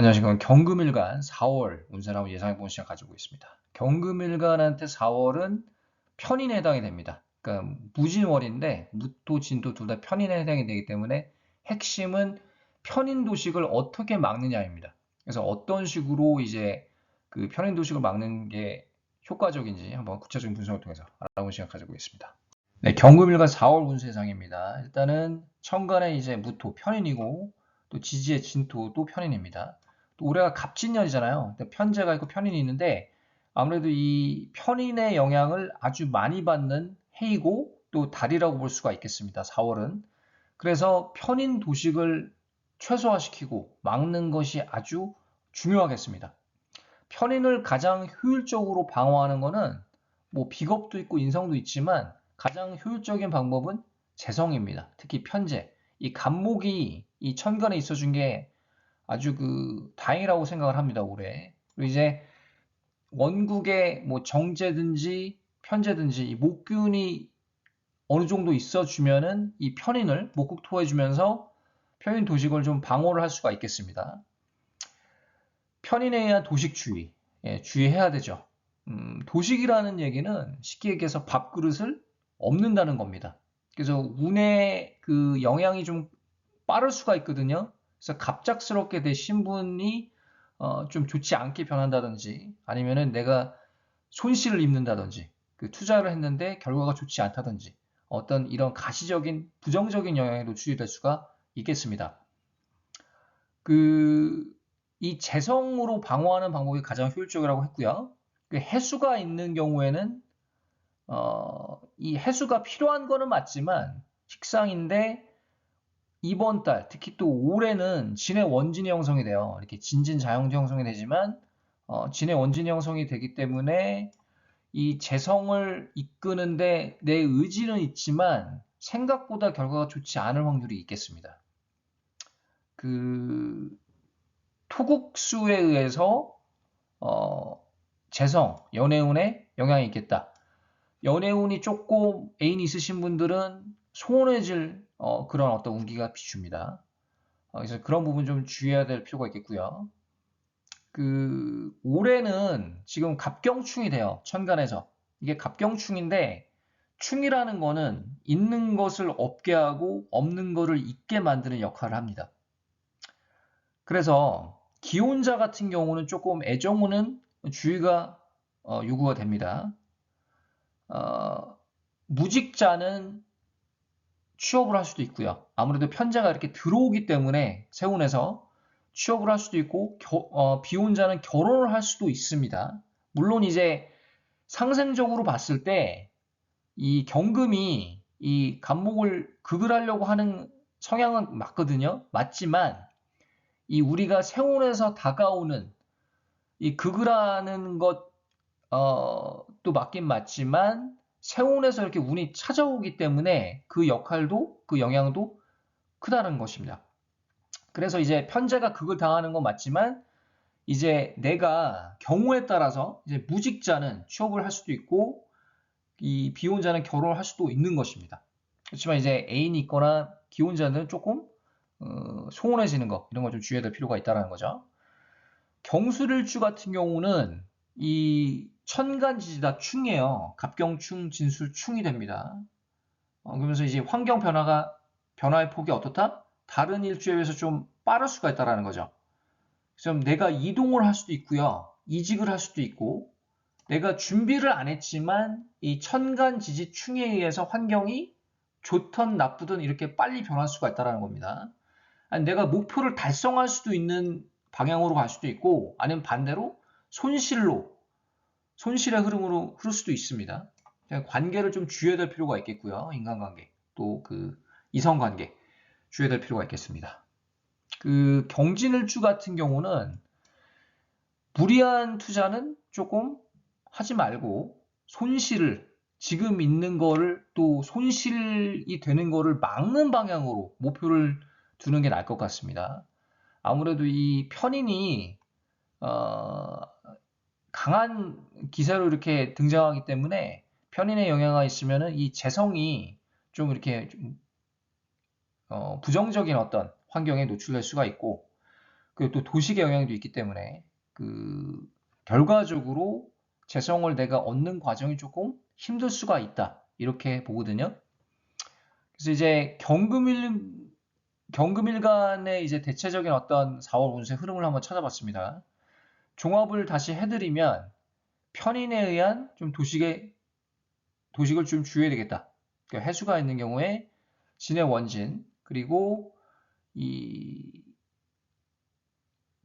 안녕하십니까. 경금일간 4월 운세라고 예상해보는 시간 가지고 있습니다. 경금일간한테 4월은 편인에 해당이 됩니다. 그러니까 무진월인데 무토, 진토 둘다 편인에 해당이 되기 때문에 핵심은 편인 도식을 어떻게 막느냐입니다. 그래서 어떤 식으로 이제 그 편인 도식을 막는 게 효과적인지 한번 구체적인 분석을 통해서 알아보는 시간 가지고 있습니다. 네, 경금일간 4월 운세상입니다. 일단은 천간에 이제 무토 편인이고 또 지지의 진토도 편인입니다. 또 올해가 갑진년이잖아요. 편제가 있고 편인이 있는데 아무래도 이 편인의 영향을 아주 많이 받는 해이고 또 달이라고 볼 수가 있겠습니다. 4월은. 그래서 편인 도식을 최소화시키고 막는 것이 아주 중요하겠습니다. 편인을 가장 효율적으로 방어하는 것은 뭐 비겁도 있고 인성도 있지만 가장 효율적인 방법은 재성입니다. 특히 편제. 이 간목이 이 천간에 있어준 게 아주 그 다행이라고 생각을 합니다. 올해. 그리고 이제 원국에 뭐 정제든지 편제든지 이 목균이 어느 정도 있어주면은 이 편인을 목국 토해주면서 편인 도식을 좀 방어를 할 수가 있겠습니다. 편인에 의한 도식 주의, 예, 주의해야 되죠. 음, 도식이라는 얘기는 쉽게 얘기해서 밥그릇을 없는다는 겁니다. 그래서 운의 그 영향이 좀 빠를 수가 있거든요. 그래서 갑작스럽게 되신 분이 어, 좀 좋지 않게 변한다든지 아니면은 내가 손실을 입는다든지 그 투자를 했는데 결과가 좋지 않다든지 어떤 이런 가시적인 부정적인 영향에 노출이 될 수가 있겠습니다. 그 이 재성으로 방어하는 방법이 가장 효율적이라고 했고요. 그 해수가 있는 경우에는 어, 이 해수가 필요한 거는 맞지만 식상인데 이번 달, 특히 또 올해는 진의 원진이 형성이 돼요. 이렇게 진진 자형지 형성이 되지만 어, 진의 원진이 형성이 되기 때문에 이 재성을 이끄는데 내 의지는 있지만 생각보다 결과가 좋지 않을 확률이 있겠습니다. 그 토국수에 의해서 어, 재성, 연애운에 영향이 있겠다. 연애운이 조금 애인 있으신 분들은 소원해질 어, 그런 어떤 운기가 비춥니다. 어, 그래서 그런 부분 좀 주의해야 될 필요가 있겠고요. 그 올해는 지금 갑경충이 돼요. 천간에서. 이게 갑경충인데 충이라는 거는 있는 것을 없게 하고 없는 것을 있게 만드는 역할을 합니다. 그래서 기혼자 같은 경우는 조금 애정우는 주의가 어, 요구가 됩니다. 어, 무직자는 취업을 할 수도 있고요. 아무래도 편자가 이렇게 들어오기 때문에 세운에서 취업을 할 수도 있고 겨, 어, 비혼자는 결혼을 할 수도 있습니다. 물론 이제 상생적으로 봤을 때 이 경금이 이 간목을 극을 하려고 하는 성향은 맞거든요. 맞지만 이 우리가 세운에서 다가오는 이 극을 하는 것도 어, 맞긴 맞지만 세운에서 이렇게 운이 찾아오기 때문에 그 역할도 그 영향도 크다는 것입니다. 그래서 이제 편제가 그걸 당하는 건 맞지만 이제 내가 경우에 따라서 이제 무직자는 취업을 할 수도 있고 이 비혼자는 결혼을 할 수도 있는 것입니다. 그렇지만 이제 애인이 있거나 기혼자는 조금 어, 소원해지는 거 이런 거좀 주의해야 될 필요가 있다는 거죠. 경술일주 같은 경우는 이 천간지지다 충이에요. 갑경충, 진술, 충이 됩니다. 어, 그러면서 이제 환경 변화가 변화의 폭이 어떻다? 다른 일주에 비해서 좀 빠를 수가 있다라는 거죠. 그래서 내가 이동을 할 수도 있고요. 이직을 할 수도 있고 내가 준비를 안 했지만 이 천간지지 충에 의해서 환경이 좋든 나쁘든 이렇게 빨리 변할 수가 있다는 겁니다. 아니, 내가 목표를 달성할 수도 있는 방향으로 갈 수도 있고 아니면 반대로 손실로 손실의 흐름으로 흐를 수도 있습니다. 관계를 좀 주의해야 될 필요가 있겠고요. 인간관계, 또 그 이성관계 주의해야 될 필요가 있겠습니다. 그 경진일주 같은 경우는 무리한 투자는 조금 하지 말고 손실을 지금 있는 거를 또 손실이 되는 거를 막는 방향으로 목표를 두는 게 나을 것 같습니다. 아무래도 이 편인이 어, 강한 기세로 이렇게 등장하기 때문에 편인의 영향이 있으면 이 재성이 좀 이렇게 좀 어, 부정적인 어떤 환경에 노출될 수가 있고 그리고 또 도식의 영향도 있기 때문에 그 결과적으로 재성을 내가 얻는 과정이 조금 힘들 수가 있다. 이렇게 보거든요. 그래서 이제 경금일 경금일간의 이제 대체적인 어떤 4월 운세 흐름을 한번 찾아봤습니다. 종합을 다시 해드리면 편인에 의한 좀 도식의 도식을 좀 주의해야 되겠다. 그러니까 해수가 있는 경우에 진의 원진 그리고 이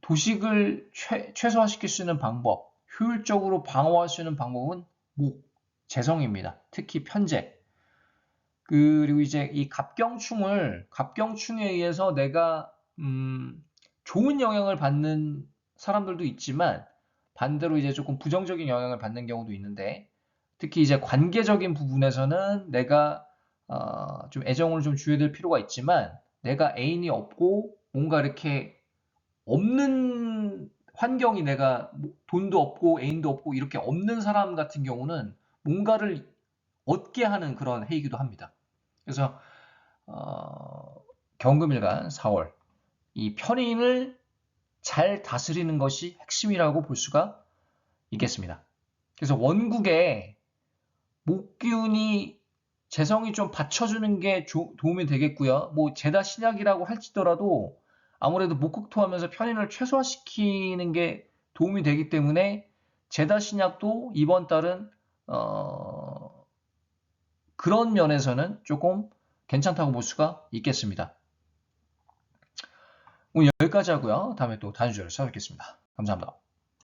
도식을 최, 최소화시킬 수 있는 방법, 효율적으로 방어할 수 있는 방법은 목, 재성입니다. 특히 편재. 그리고 이제 이 갑경충을 갑경충에 의해서 내가 음, 좋은 영향을 받는 사람들도 있지만 반대로 이제 조금 부정적인 영향을 받는 경우도 있는데 특히 이제 관계적인 부분에서는 내가 어, 좀 애정을 좀 주어야 될 필요가 있지만 내가 애인이 없고 뭔가 이렇게 없는 환경이 내가 뭐 돈도 없고 애인도 없고 이렇게 없는 사람 같은 경우는 뭔가를 얻게 하는 그런 해이기도 합니다. 그래서 어, 경금일간 4월 이 편인을 잘 다스리는 것이 핵심이라고 볼 수가 있겠습니다. 그래서 원국에 목기운이 재성이 좀 받쳐주는 게 조- 도움이 되겠고요. 뭐 제다 신약이라고 할지더라도 아무래도 목국토하면서 편인을 최소화시키는 게 도움이 되기 때문에 제다 신약도 이번 달은 어, 그런 면에서는 조금 괜찮다고 볼 수가 있겠습니다. 오늘 여기까지 하고요. 다음에 또 다음 주제로 찾아뵙겠습니다. 감사합니다.